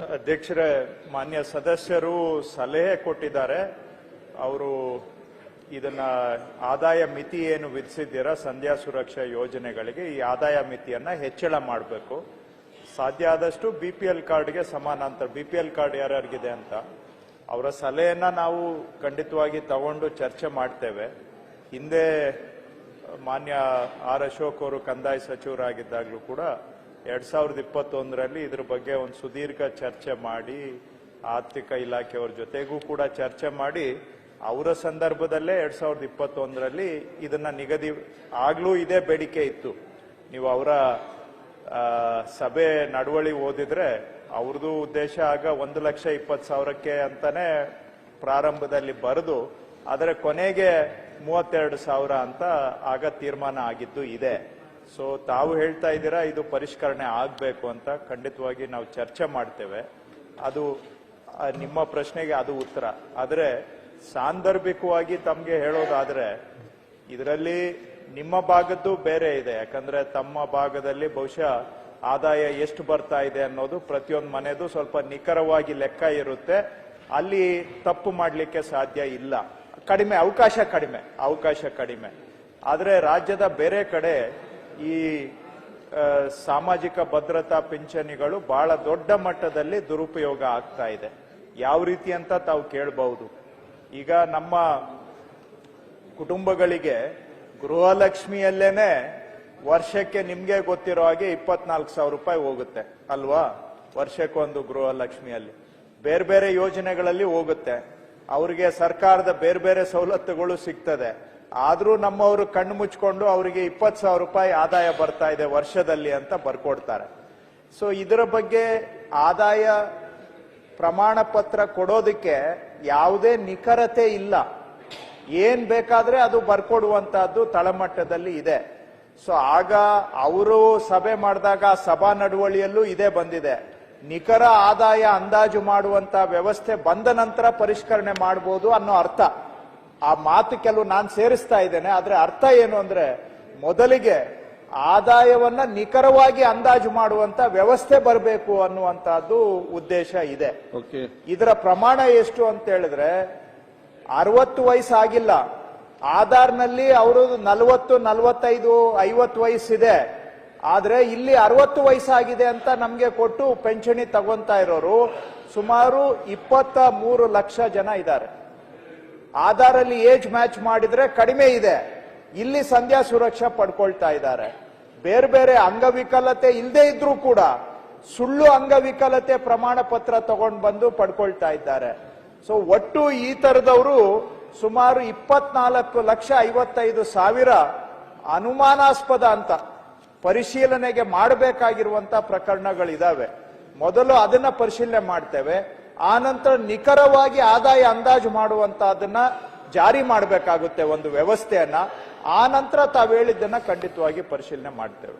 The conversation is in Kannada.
ಅಧ್ಯಕ್ಷರೇ, ಮಾನ್ಯ ಸದಸ್ಯರು ಸಲಹೆ ಕೊಟ್ಟಿದ್ದಾರೆ. ಅವರು ಇದನ್ನ ಆದಾಯ ಮಿತಿ ಏನು ವಿಧಿಸಿದ್ದೀರಾ, ಸಂಧ್ಯಾ ಸುರಕ್ಷಾ ಯೋಜನೆಗಳಿಗೆ, ಈ ಆದಾಯ ಮಿತಿಯನ್ನ ಹೆಚ್ಚಳ ಮಾಡಬೇಕು. ಸಾಧ್ಯ ಆದಷ್ಟು ಬಿ ಪಿ ಎಲ್ ಕಾರ್ಡ್ಗೆ ಸಮಾನಾಂತರ ಬಿ ಪಿ ಎಲ್ ಕಾರ್ಡ್ ಯಾರ್ಯಾರಿಗಿದೆ ಅಂತ. ಅವರ ಸಲಹೆಯನ್ನ ನಾವು ಖಂಡಿತವಾಗಿ ತಗೊಂಡು ಚರ್ಚೆ ಮಾಡ್ತೇವೆ. ಹಿಂದೆ ಮಾನ್ಯ ಆರ್ ಅಶೋಕ್ ಅವರು ಕಂದಾಯ ಸಚಿವರಾಗಿದ್ದಾಗಲೂ ಕೂಡ ಎರಡ್ ಸಾವಿರದ ಇಪ್ಪತ್ತೊಂದರಲ್ಲಿ ಇದ್ರ ಬಗ್ಗೆ ಒಂದು ಸುದೀರ್ಘ ಚರ್ಚೆ ಮಾಡಿ ಆರ್ಥಿಕ ಇಲಾಖೆಯವ್ರ ಜೊತೆಗೂ ಕೂಡ ಚರ್ಚೆ ಮಾಡಿ ಅವರ ಸಂದರ್ಭದಲ್ಲೇ ಎರಡ್ ಸಾವಿರದ ಇಪ್ಪತ್ತೊಂದರಲ್ಲಿ ಇದನ್ನ ನಿಗದಿ ಆಗ್ಲೂ ಇದೇ ಬೇಡಿಕೆ ಇತ್ತು. ನೀವು ಅವರ ಸಭೆ ನಡವಳಿ ಓದಿದ್ರೆ ಅವ್ರದ್ದು ಉದ್ದೇಶ ಆಗ ಒಂದು ಲಕ್ಷ ಇಪ್ಪತ್ತು ಸಾವಿರಕ್ಕೆ ಅಂತಾನೆ ಪ್ರಾರಂಭದಲ್ಲಿ ಬರೆದು, ಆದರೆ ಕೊನೆಗೆ ಮೂವತ್ತೆರಡು ಸಾವಿರ ಅಂತ ಆಗ ತೀರ್ಮಾನ ಆಗಿದ್ದು ಇದೆ. ಸೊ ತಾವು ಹೇಳ್ತಾ ಇದ್ದೀರಾ, ಇದು ಪರಿಷ್ಕರಣೆ ಆಗಬೇಕು ಅಂತ ಖಂಡಿತವಾಗಿ ನಾವು ಚರ್ಚೆ ಮಾಡ್ತೇವೆ. ಅದು ನಿಮ್ಮ ಪ್ರಶ್ನೆಗೆ ಅದು ಉತ್ತರ. ಆದರೆ, ಸಾಂದರ್ಭಿಕವಾಗಿ ತಮಗೆ ಹೇಳೋದಾದರೆ, ಇದರಲ್ಲಿ ನಿಮ್ಮ ಭಾಗದ್ದು ಬೇರೆ ಇದೆ. ಯಾಕಂದ್ರೆ, ತಮ್ಮ ಭಾಗದಲ್ಲಿ ಬಹುಶಃ ಆದಾಯ ಎಷ್ಟು ಬರ್ತಾ ಇದೆ ಅನ್ನೋದು ಪ್ರತಿಯೊಂದು ಮನೆದು ಸ್ವಲ್ಪ ನಿಖರವಾಗಿ ಲೆಕ್ಕ ಇರುತ್ತೆ. ಅಲ್ಲಿ ತಪ್ಪು ಮಾಡಲಿಕ್ಕೆ ಸಾಧ್ಯ ಇಲ್ಲ. ಕಡಿಮೆ, ಅವಕಾಶ ಕಡಿಮೆ ಅವಕಾಶ ಕಡಿಮೆ. ಆದರೆ, ರಾಜ್ಯದ ಬೇರೆ ಕಡೆ ಈ ಸಾಮಾಜಿಕ ಭದ್ರತಾ ಪಿಂಚಣಿಗಳು ಬಹಳ ದೊಡ್ಡ ಮಟ್ಟದಲ್ಲಿ ದುರುಪಯೋಗ ಆಗ್ತಾ ಇದೆ. ಯಾವ ರೀತಿ ಅಂತ ತಾವು ಕೇಳಬಹುದು. ಈಗ ನಮ್ಮ ಕುಟುಂಬಗಳಿಗೆ ಗೃಹಲಕ್ಷ್ಮಿಯಲ್ಲೇನೆ ವರ್ಷಕ್ಕೆ ನಿಮ್ಗೆ ಗೊತ್ತಿರೋ ಹಾಗೆ ಇಪ್ಪತ್ನಾಲ್ಕು ಸಾವಿರ ರೂಪಾಯಿ ಹೋಗುತ್ತೆ, ಅಲ್ವಾ? ವರ್ಷಕ್ಕೊಂದು ಗೃಹಲಕ್ಷ್ಮಿಯಲ್ಲಿ. ಬೇರೆ ಬೇರೆ ಯೋಜನೆಗಳಲ್ಲಿ ಹೋಗುತ್ತೆ. ಅವರಿಗೆ ಸರ್ಕಾರದ ಬೇರೆ ಬೇರೆ ಸವಲತ್ತುಗಳು ಸಿಗ್ತದೆ. ಆದ್ರೂ ನಮ್ಮವರು ಕಣ್ಣು ಮುಚ್ಕೊಂಡು ಅವರಿಗೆ ಇಪ್ಪತ್ತು ಸಾವಿರ ರೂಪಾಯಿ ಆದಾಯ ಬರ್ತಾ ಇದೆ ವರ್ಷದಲ್ಲಿ ಅಂತ ಬರ್ಕೊಡ್ತಾರೆ. ಸೊ ಇದರ ಬಗ್ಗೆ ಆದಾಯ ಪ್ರಮಾಣ ಪತ್ರ ಕೊಡೋದಕ್ಕೆ ಯಾವುದೇ ನಿಖರತೆ ಇಲ್ಲ. ಏನ್ ಬೇಕಾದ್ರೆ ಅದು ಬರ್ಕೊಡುವಂತಹದ್ದು ತಳಮಟ್ಟದಲ್ಲಿ ಇದೆ. ಸೊ ಆಗ ಅವರು ಸಭೆ ಮಾಡಿದಾಗ ಸಭಾ ನಡುವಳಿಯಲ್ಲೂ ಇದೇ ಬಂದಿದೆ. ನಿಖರ ಆದಾಯ ಅಂದಾಜು ಮಾಡುವಂತ ವ್ಯವಸ್ಥೆ ಬಂದ ನಂತರ ಪರಿಷ್ಕರಣೆ ಮಾಡಬಹುದು ಅನ್ನೋ ಅರ್ಥ. ಆ ಮಾತು ಕೆಲವು ನಾನು ಸೇರಿಸ್ತಾ ಇದ್ದೇನೆ ಆದರೆ ಅರ್ಥ ಏನು ಅಂದ್ರೆ ಮೊದಲಿಗೆ ಆದಾಯವನ್ನ ನಿಖರವಾಗಿ ಅಂದಾಜು ಮಾಡುವಂತ ವ್ಯವಸ್ಥೆ ಬರಬೇಕು ಅನ್ನುವಂತಹದ್ದು ಉದ್ದೇಶ ಇದೆ. ಓಕೆ ಇದರ ಪ್ರಮಾಣ ಎಷ್ಟು ಅಂತ ಹೇಳಿದ್ರೆ ಅರವತ್ತು ವಯಸ್ಸಾಗಿಲ್ಲ. ಆಧಾರ್ನಲ್ಲಿ ಅವರು ನಲವತ್ತು ನಲವತ್ತೈದು ಐವತ್ತು ವಯಸ್ಸಿದೆ. ಆದ್ರೆ ಇಲ್ಲಿ ಅರವತ್ತು ವಯಸ್ಸಾಗಿದೆ ಅಂತ ನಮ್ಗೆ ಕೊಟ್ಟು ಪೆನ್ಷನಿ ತಗೊಂತ ಇರೋರು ಸುಮಾರು ಇಪ್ಪತ್ತ ಮೂರು ಲಕ್ಷ ಜನ ಇದ್ದಾರೆ. ಆಧಾರಲ್ಲಿ ಏಜ್ ಮ್ಯಾಚ್ ಮಾಡಿದ್ರೆ ಕಡಿಮೆ ಇದೆ. ಇಲ್ಲಿ ಸಂಧ್ಯಾ ಸುರಕ್ಷಾ ಪಡ್ಕೊಳ್ತಾ ಇದ್ದಾರೆ. ಬೇರೆ ಬೇರೆ ಅಂಗವಿಕಲತೆ ಇಲ್ಲದೆ ಇದ್ರೂ ಕೂಡ ಸುಳ್ಳು ಅಂಗವಿಕಲತೆ ಪ್ರಮಾಣ ಪತ್ರ ತಗೊಂಡು ಬಂದು ಪಡ್ಕೊಳ್ತಾ ಇದ್ದಾರೆ. ಸೊ ಒಟ್ಟು ಈ ತರದವರು ಸುಮಾರು ಇಪ್ಪತ್ನಾಲ್ಕು ಲಕ್ಷ ಐವತ್ತೈದು ಸಾವಿರ ಅನುಮಾನಾಸ್ಪದ ಅಂತ ಪರಿಶೀಲನೆಗೆ ಮಾಡಬೇಕಾಗಿರುವಂತ ಪ್ರಕರಣಗಳಿದಾವೆ. ಮೊದಲು ಅದನ್ನ ಪರಿಶೀಲನೆ ಮಾಡ್ತೇವೆ. ಆ ನಂತರ ನಿಖರವಾಗಿ ಆದಾಯ ಅಂದಾಜು ಮಾಡುವಂತಹದನ್ನ ಜಾರಿ ಮಾಡಬೇಕಾಗುತ್ತೆ ಒಂದು ವ್ಯವಸ್ಥೆಯನ್ನ. ಆ ನಂತರ ತಾವು ಹೇಳಿದ್ದನ್ನ ಖಂಡಿತವಾಗಿ ಪರಿಶೀಲನೆ ಮಾಡ್ತೇವೆ.